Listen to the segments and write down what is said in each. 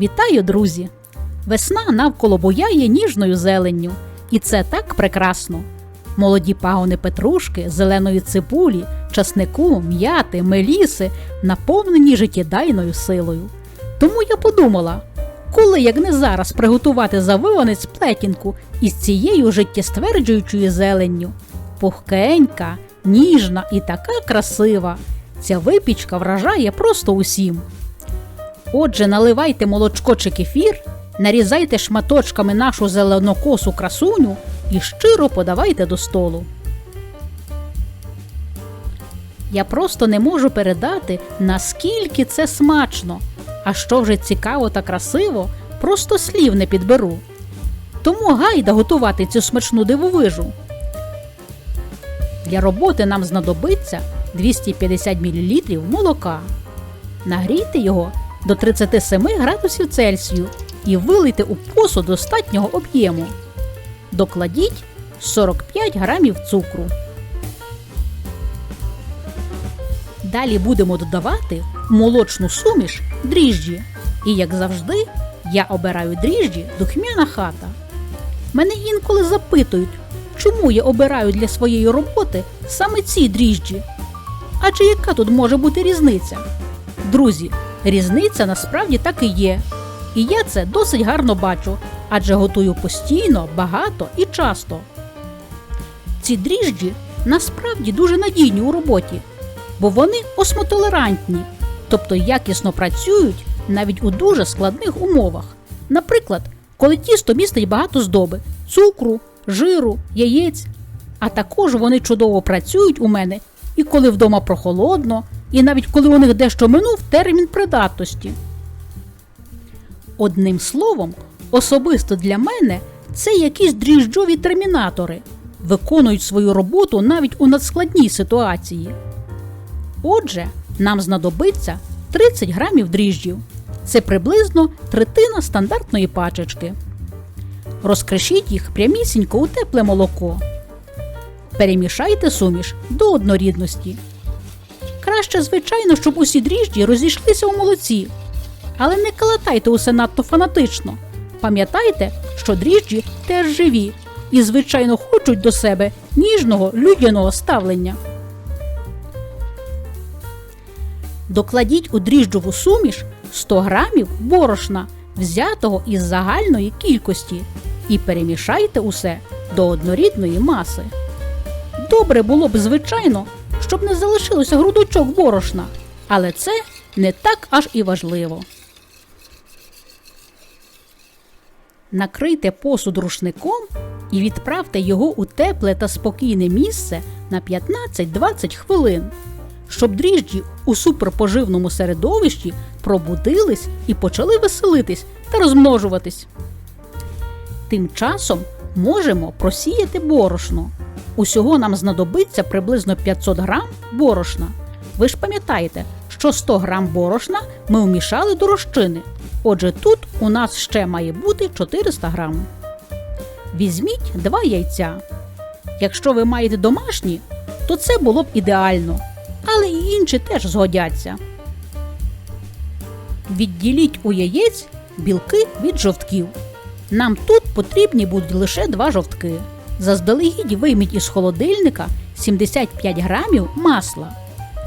Вітаю, друзі! Весна навколо буяє ніжною зеленню, і це так прекрасно. Молоді пагони петрушки, зеленої цибулі, часнику, м'яти, меліси наповнені життєдайною силою. Тому я подумала, коли як не зараз приготувати завиванець плетінку із цією життєстверджуючою зеленню. Пухкенька, ніжна і така красива. Ця випічка вражає просто усім. Отже, наливайте молочко чи кефір, нарізайте шматочками нашу зеленокосу красуню і щиро подавайте до столу. Я просто не можу передати, наскільки це смачно. А що вже цікаво та красиво, просто слів не підберу. Тому гайда готувати цю смачну дивовижу. Для роботи нам знадобиться 250 мл молока. Нагрійте його до 37 градусів Цельсію і вилийте у посуд достатнього об'єму. Докладіть 45 грамів цукру. Далі будемо додавати молочну суміш дріжджі. І, як завжди, я обираю дріжджі духмяна хата. Мене інколи запитують, чому я обираю для своєї роботи саме ці дріжджі. Адже яка тут може бути різниця? Друзі, різниця насправді так і є. І я це досить гарно бачу, адже готую постійно, багато і часто. Ці дріжджі насправді дуже надійні у роботі, бо вони осмотолерантні, тобто якісно працюють навіть у дуже складних умовах. Наприклад, коли тісто містить багато здоби, цукру, жиру, яєць. А також вони чудово працюють у мене і коли вдома прохолодно, і навіть коли у них дещо минув термін придатності. Одним словом, особисто для мене це якісь дріжджові термінатори, виконують свою роботу навіть у надскладній ситуації. Отже, нам знадобиться 30 грамів дріжджів. Це приблизно третина стандартної пачечки. Розкришіть їх прямісінько у тепле молоко. Перемішайте суміш до однорідності. Краще, звичайно, щоб усі дріжджі розійшлися у молоці. Але не калатайте усе надто фанатично. Пам'ятайте, що дріжджі теж живі і, звичайно, хочуть до себе ніжного людяного ставлення. Докладіть у дріжджову суміш 100 грамів борошна, взятого із загальної кількості, і перемішайте усе до однорідної маси. Добре було б, звичайно, щоб не залишилося грудочок борошна, але це не так аж і важливо. Накрийте посуд рушником і відправте його у тепле та спокійне місце на 15-20 хвилин, щоб дріжджі у суперпоживному середовищі пробудились і почали веселитись та розмножуватись. Тим часом можемо просіяти борошно. Усього нам знадобиться приблизно 500 грам борошна. Ви ж пам'ятаєте, що 100 грам борошна ми вмішали до розчини. Отже, тут у нас ще має бути 400 грам. Візьміть два яйця. Якщо ви маєте домашні, то це було б ідеально, але і інші теж згодяться. Відділіть у яєць білки від жовтків. Нам тут потрібні будуть лише два жовтки. Заздалегідь вийміть із холодильника 75 грамів масла.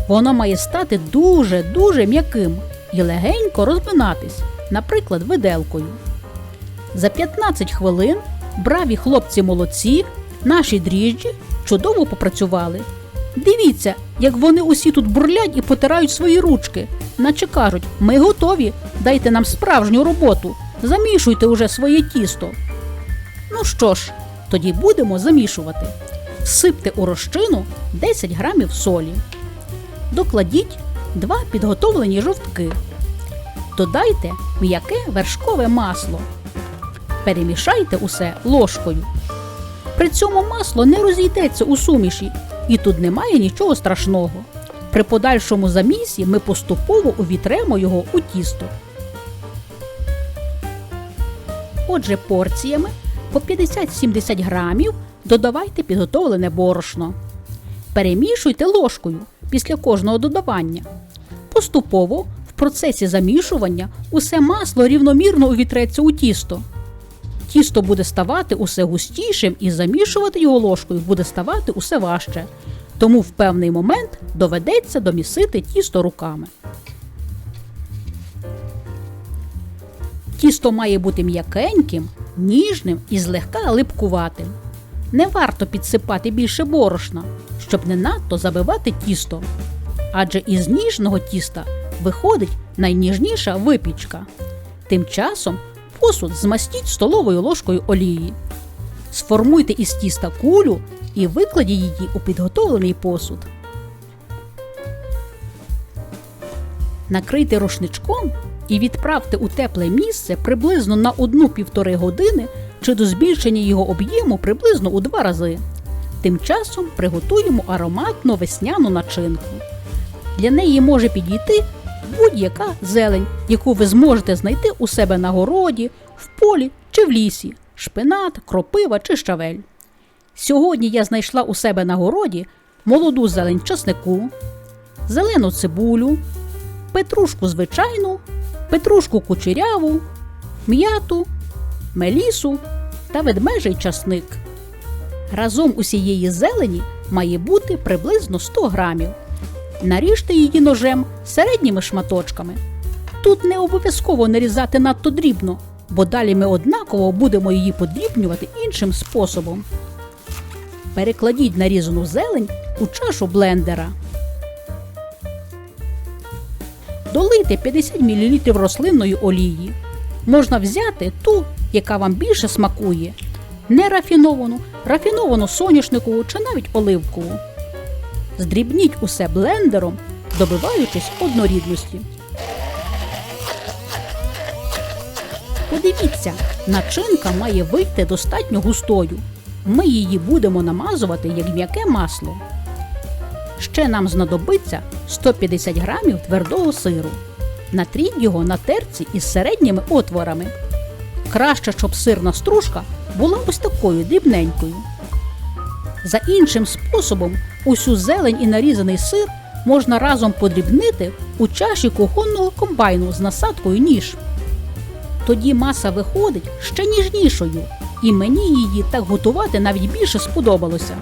Воно має стати дуже-дуже м'яким і легенько розминатись, наприклад, виделкою. За 15 хвилин браві хлопці молодці, наші дріжджі чудово попрацювали. Дивіться, як вони усі тут бурлять і потирають свої ручки, наче кажуть, ми готові, дайте нам справжню роботу, замішуйте уже своє тісто. Ну що ж, тоді будемо замішувати. Всипте у розчину 10 грамів солі. Докладіть 2 підготовлені жовтки. Додайте м'яке вершкове масло. Перемішайте усе ложкою. При цьому масло не розійдеться у суміші, і тут немає нічого страшного. При подальшому замісі ми поступово увітремо його у тісто. Отже, порціями по 50-70 грамів додавайте підготовлене борошно. Перемішуйте ложкою після кожного додавання. Поступово в процесі замішування усе масло рівномірно увітреться у тісто. Тісто буде ставати усе густішим і замішувати його ложкою буде ставати усе важче. Тому в певний момент доведеться домісити тісто руками. Тісто має бути м'якеньким, ніжним і злегка липкуватим. Не варто підсипати більше борошна, щоб не надто забивати тісто. Адже із ніжного тіста виходить найніжніша випічка. Тим часом посуд змастіть столовою ложкою олії. Сформуйте із тіста кулю і викладіть її у підготовлений посуд. Накрийте рушничком і відправте у тепле місце приблизно на 1-1,5 години чи до збільшення його об'єму приблизно у 2 рази. Тим часом приготуємо ароматну весняну начинку. Для неї може підійти будь-яка зелень, яку ви зможете знайти у себе на городі, в полі чи в лісі, шпинат, кропива чи щавель. Сьогодні я знайшла у себе на городі молоду зелень часнику, зелену цибулю, петрушку звичайну, петрушку кучеряву, м'яту, мелісу та ведмежий часник. Разом усієї зелені має бути приблизно 100 грамів. Наріжте її ножем середніми шматочками. Тут не обов'язково нарізати надто дрібно, бо далі ми однаково будемо її подрібнювати іншим способом. Перекладіть нарізану зелень у чашу блендера. Долийте 50 мл рослинної олії. Можна взяти ту, яка вам більше смакує, не рафіновану, рафіновану соняшникову чи навіть оливкову. Здрібніть усе блендером, добиваючись однорідності. Подивіться, начинка має вийти достатньо густою. Ми її будемо намазувати як м'яке масло. Ще нам знадобиться 150 грамів твердого сиру. Натріть його на терці із середніми отворами. Краще, щоб сирна стружка була ось такою дрібненькою. За іншим способом, усю зелень і нарізаний сир можна разом подрібнити у чаші кухонного комбайну з насадкою ніж. Тоді маса виходить ще ніжнішою, і мені її так готувати навіть більше сподобалося.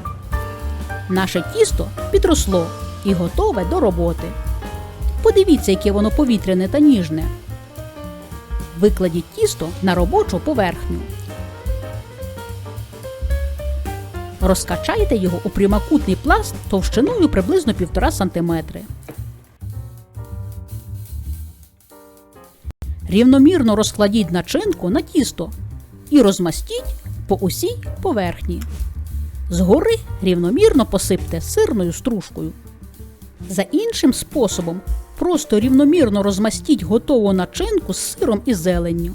Наше тісто підросло і готове до роботи. Подивіться, яке воно повітряне та ніжне. Викладіть тісто на робочу поверхню. Розкачайте його у прямокутний пласт товщиною приблизно 1,5 см. Рівномірно розкладіть начинку на тісто і розмастіть по усій поверхні. Згори рівномірно посипте сирною стружкою. За іншим способом просто рівномірно розмастіть готову начинку з сиром і зеленню.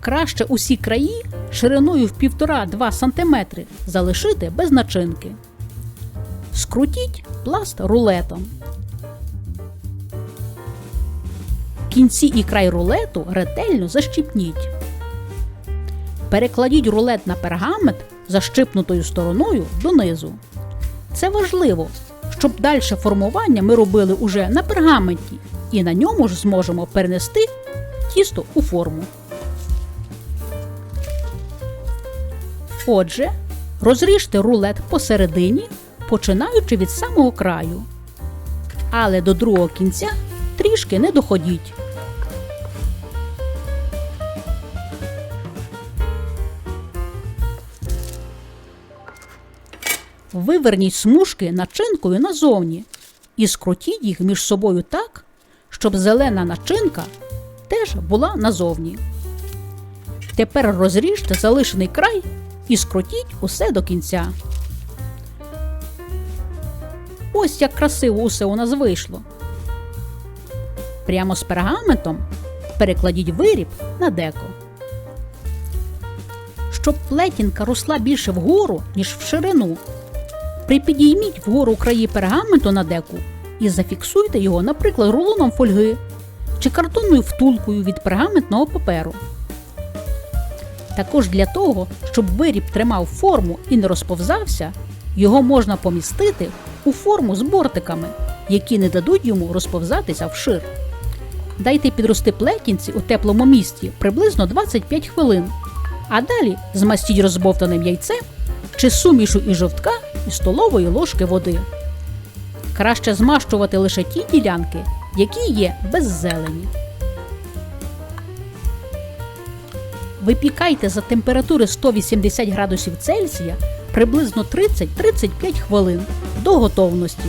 Краще усі краї шириною в 1,5-2 см залишити без начинки. Скрутіть пласт рулетом. Кінці і край рулету ретельно защіпніть. Перекладіть рулет на пергамент защипнутою стороною донизу. Це важливо, щоб далі формування ми робили уже на пергаменті і на ньому ж зможемо перенести тісто у форму. Отже, розріжте рулет посередині, починаючи від самого краю. Але до другого кінця трішки не доходіть. Виверніть смужки начинкою назовні і скрутіть їх між собою так, щоб зелена начинка теж була назовні. Тепер розріжте залишений край і скрутіть усе до кінця. Ось як красиво усе у нас вийшло. Прямо з пергаментом перекладіть виріб на деко. Щоб плетінка росла більше вгору, ніж в ширину. Припідійміть вгору краї пергаменту на деку і зафіксуйте його, наприклад, рулоном фольги чи картонною втулкою від пергаментного паперу. Також для того, щоб виріб тримав форму і не розповзався, його можна помістити у форму з бортиками, які не дадуть йому розповзатися вшир. Дайте підрости плетінці у теплому місці приблизно 25 хвилин, а далі змастіть розбовтаним яйцем чи сумішу із жовтка і столової ложки води. Краще змащувати лише ті ділянки, які є без зелені. Випікайте за температури 180 градусів Цельсія приблизно 30-35 хвилин до готовності.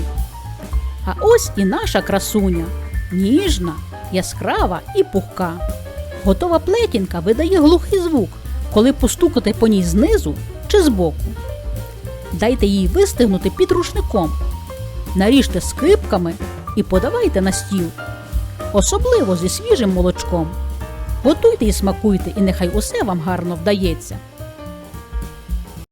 А ось і наша красуня ніжна, яскрава і пухка. Готова плетінка видає глухий звук, коли постукати по ній знизу чи збоку. Дайте їй вистигнути під рушником, наріжте скрипками і подавайте на стіл, особливо зі свіжим молочком. Готуйте і смакуйте, і нехай усе вам гарно вдається.